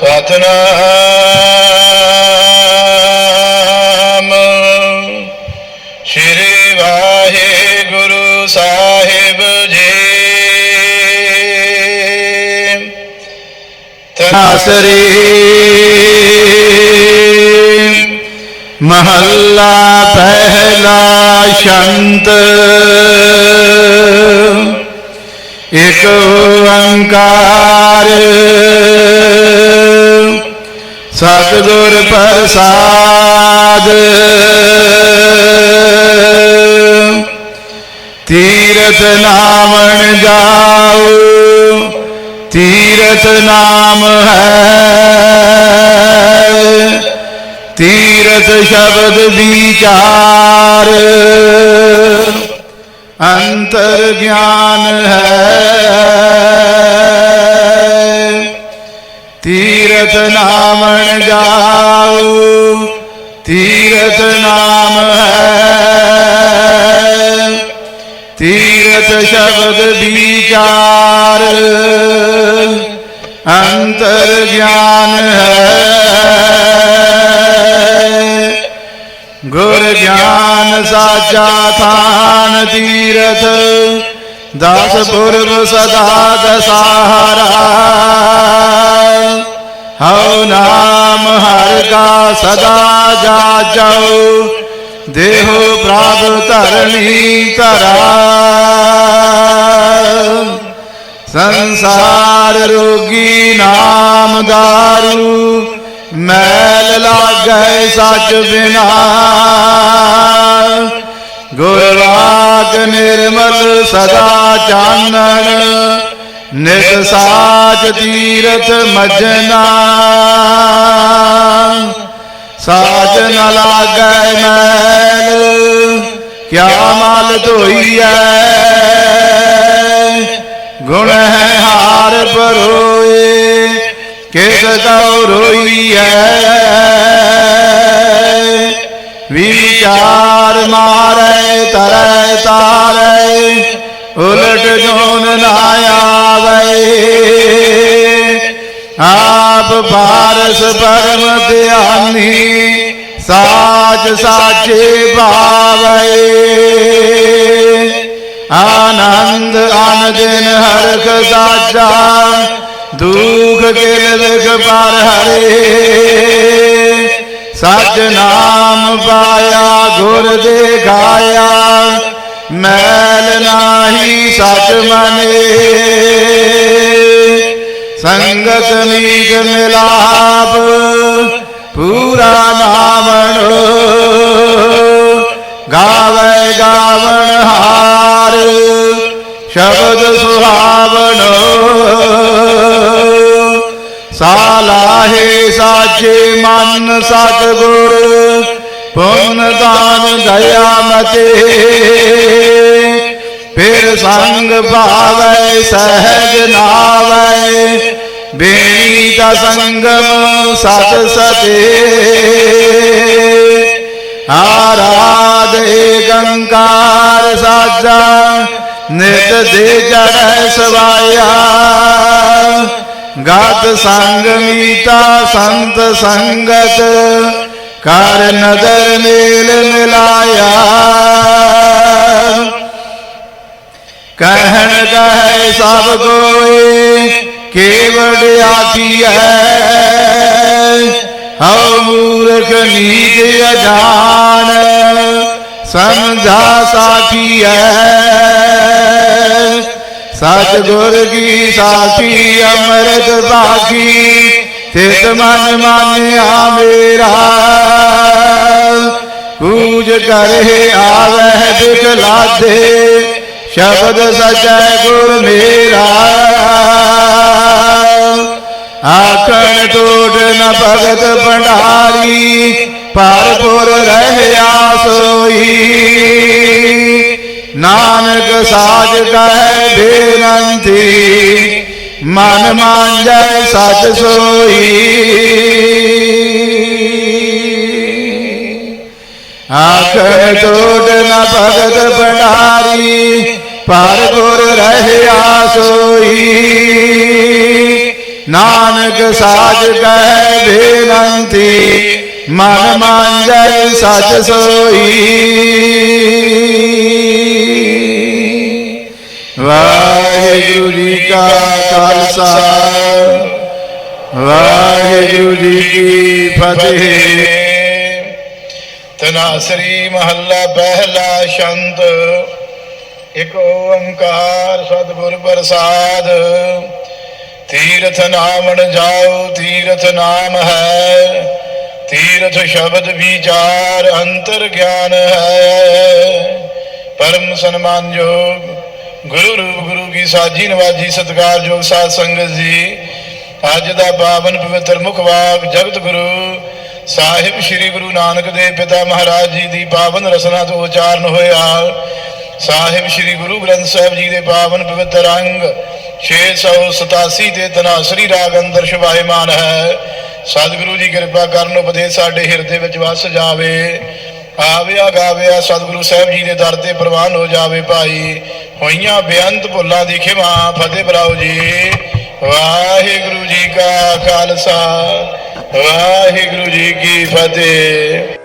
ਸਤਨਾਮ। ਸ਼੍ਰੀ ਵਾਹਿਗੁਰੂ ਸਾਹਿਬ ਜੀ। ਆਸਰੇ ਮਹੱਲਾ ਪਹਿਲਾ ਸ਼ੰਤ। ਇਕ ਓੰਕਾਰ। ਸਤਿਗੁਰ ਪ੍ਰਸਾਦ। ਤੀਰਥ ਨਾਮਣ ਜਾਉ ਤੀਰਥ ਨਾਮ ਹੈ। ਤੀਰਥ ਸ਼ਬਦ ਵਿਚਾਰ ਅੰਤਰ ਗਿਆਨ ਹੈ। ਤੀਰਥ ਨਾਮਣ ਜਾਉ ਤੀਰਥ ਨਾਮ ਹੈ ਤੀਰਥ ਸ਼ਬਦ ਵਿਚਾਰ, ਅੰਤਰ ਗਿਆਨ ਹੈ। ਗੁਰ ਗਿਆਨ ਸਾਚਾ ਥਾਨ ਤੀਰਥ, ਦਸ ਪੁਰਬ ਸਦਾ ਦਸਾਹਰਾ। ਹਉ ਨਾਮ ਹਰ ਕਾ ਸਦਾ ਜਾਚਉ ਦੇਹੋ ਪ੍ਰਭ ਧਰਣੀ ਧਰਾ। ਸੰਸਾਰ ਰੋਗੀ ਨਾਮ ਦਾਰੂ, ਮੈਲ ਲਾਗੈ ਸੱਚ ਬਿਨਾ। ਗੁਰਵਾਕ ਨਿਰਮਲ ਸਦਾ ਚਾਨਣ ਨਿਤ ਸਾਚ ਤੀਰਥ ਮਜਨਾ। ਸਾਜ ਨ ਲਾਗੈ ਮੈਲ, ਕਿਆ ਮਲ ਧੋਈਐ? ਗੁਣ ਹੈ ਹਾਰ ਪਰੋਏ ਕਿਸ ਕਉ ਰੋਈਐ? ਵਿਚਾਰ ਮਾਰੇ, ਤਰੈ ਤਾਰੇ। उलट जोन लाया आप पारस परम दयानी साच साचे पावे। आनंद आन दिन हरख साचा दुख के दुख पर हरे। सच नाम पाया गुर दिखाया ਮੈਲ ਨਾਹੀ ਸਚ ਮਨੇ। ਸੰਗਤ ਮੀਤ ਮਿਲਾਪ ਪੂਰਾ ਨਾਮਣੋ ਗਾਵੇ ਗਾਵਣ ਹਾਰ ਸ਼ਬਦ ਸੁਹਾਵਣੋ। ਸਾਲਾਹੇ ਸਾਚੇ ਮਨ ਸਤਗੁਰ ਪੁੰਨ ਦਾਨ ਦਇਆ ਮਤੇ। ਫਿਰ ਸੰਗ ਭਾਵੈ, ਸਹਿਜ ਨਾਵੈ। ਬੇਣੀ ਦਾ ਸੰਗਮ ਸਤ ਸਤੇ। ਆਰਾਧੇ ਗੰਕਾਰ ਸਾਜਾ, ਨਿਤ ਦੇ ਜੜੈ ਸਵਾਇਆ। ਗਤ ਸੰਗ ਮੀਤਾ ਸੰਤ ਸੰਗਤ। ਕਰ ਨਦਰ ਮੇਲ ਮਿਲਾਇਆ। ਕਹਿਣ ਕਹੈ ਸਭ ਕੋਏ ਕੇਵੜ ਆਖੀਐ ਹਉ ਮੂਰਖ ਨੀਚ ਅਜਾਨ ਸਮਝਾ ਸਾਖੀਐ ਸਤ ਗੁਰ ਕੀ ਸਾਖੀ, ਅੰਮ੍ਰਿਤ ਸਾਖੀ ਤਿਤ ਮਨ ਮਾਨਿਆ ਮੇਰਾ। ਪੂਜ ਕਰੇ ਆਵਹਿ ਦੁਖ ਲਾਦੇ, ਸ਼ਬਦ ਸਚੈ ਗੁਰ ਮੇਰਾ। ਆਖਣ ਟੋਟ ਨ ਭਗਤ ਭੰਡਾਰੀ ਪਰਪੁਰ ਰਹਿਆ ਸੋਈ ਨਾਨਕ ਸਾਜ ਕਹਿ ਬੇਨੰਤੀ ਮਨ ਮਾਂਜੈ ਸਚ ਸੋਈ। ਆਖਣ ਟੋਟ ਨ ਭਗਤ ਭੰਡਾਰੀ ਪਰ ਗੁਰ ਰਹਿਆ ਸੋਈ। ਨਾਨਕ ਸਾਜ ਕਹਿ ਬੇਨੰਤੀ ਮਨ ਮੰਜੈ ਸਚ ਸੋਈ। ਵਾਹਿਗੁਰੂ ਜੀ ਕਾ ਖਾਲਸਾ। ਵਾਹਿਗੁਰੂ ਜੀ ਕੀ ਫਤਿਹ। ਤਨਾਸਰੀ ਮਹੱਲਾ ਪਹਿਲਾ ਸ਼ੰਤ। ਇਕ ਓੰਕਾਰ ਸਤਿਗੁਰ ਪ੍ਰਸਾਦ। ਤੀਰਥ ਨਾਮਣ ਜਾਓ, ਤੀਰਥ ਨਾਮ ਹੈ। ਤੀਰਥ ਸ਼ਬਦ ਵਿਚਾਰ ਅੰਤਰ ਗਿਆਨ ਹੈ। ਪਰਮ ਸਨਮਾਨ ਜੋਗ ਗੁਰੂ ਰੂਪ ਗੁਰੂ ਕੀ ਸਾਜੀ ਨਵਾਜੀ ਸਤਿਕਾਰਯੋਗ ਸਾਧ ਸੰਗਤ ਜੀ, ਅੱਜ ਦਾ ਪਾਵਨ ਪਵਿੱਤਰ ਮੁਖਵਾਕ ਜਗਤ ਗੁਰੂ ਸਾਹਿਬ ਸ੍ਰੀ ਗੁਰੂ ਨਾਨਕ ਦੇਵ ਪਿਤਾ ਮਹਾਰਾਜ ਜੀ ਦੀ ਪਾਵਨ ਰਸਨਾ ਤੋਂ ਉਚਾਰਨ ਹੋਇਆ। ਸਾਹਿਬ ਸ੍ਰੀ ਗੁਰੂ ਗ੍ਰੰਥ ਸਾਹਿਬ ਜੀ ਦੇ ਪਾਵਨ ਪਵਿੱਤਰ ਅੰਗ 687 ਤੇ ਤਨਾਸਰੀ ਰਾਗ ਅੰਦਰ ਸ਼ੁਭਾਇਮਾਨ ਹੈ। ਸਤਿਗੁਰੂ ਜੀ ਕਿਰਪਾ ਕਰਨ ਉਪਦੇਸ਼ ਸਾਡੇ ਹਿਰਦੇ ਵਿੱਚ ਵਸ ਜਾਵੇ। ਆਵਿਆ ਗਾਵਿਆ ਸਤਿਗੁਰੂ ਸਾਹਿਬ ਜੀ ਦੇ ਦਰ ਤੇ ਪ੍ਰਵਾਨ ਹੋ ਜਾਵੇ ਭਾਈ। ਹੋਈਆਂ ਬੇਅੰਤ ਭੁੱਲਾਂ ਦੀ ਖਿਮਾ, ਫਤਿਹ ਬਲਾਓ ਜੀ। ਵਾਹਿਗੁਰੂ ਜੀ ਕਾ ਖਾਲਸਾ, ਵਾਹਿਗੁਰੂ ਜੀ ਕੀ ਫਤਿਹ।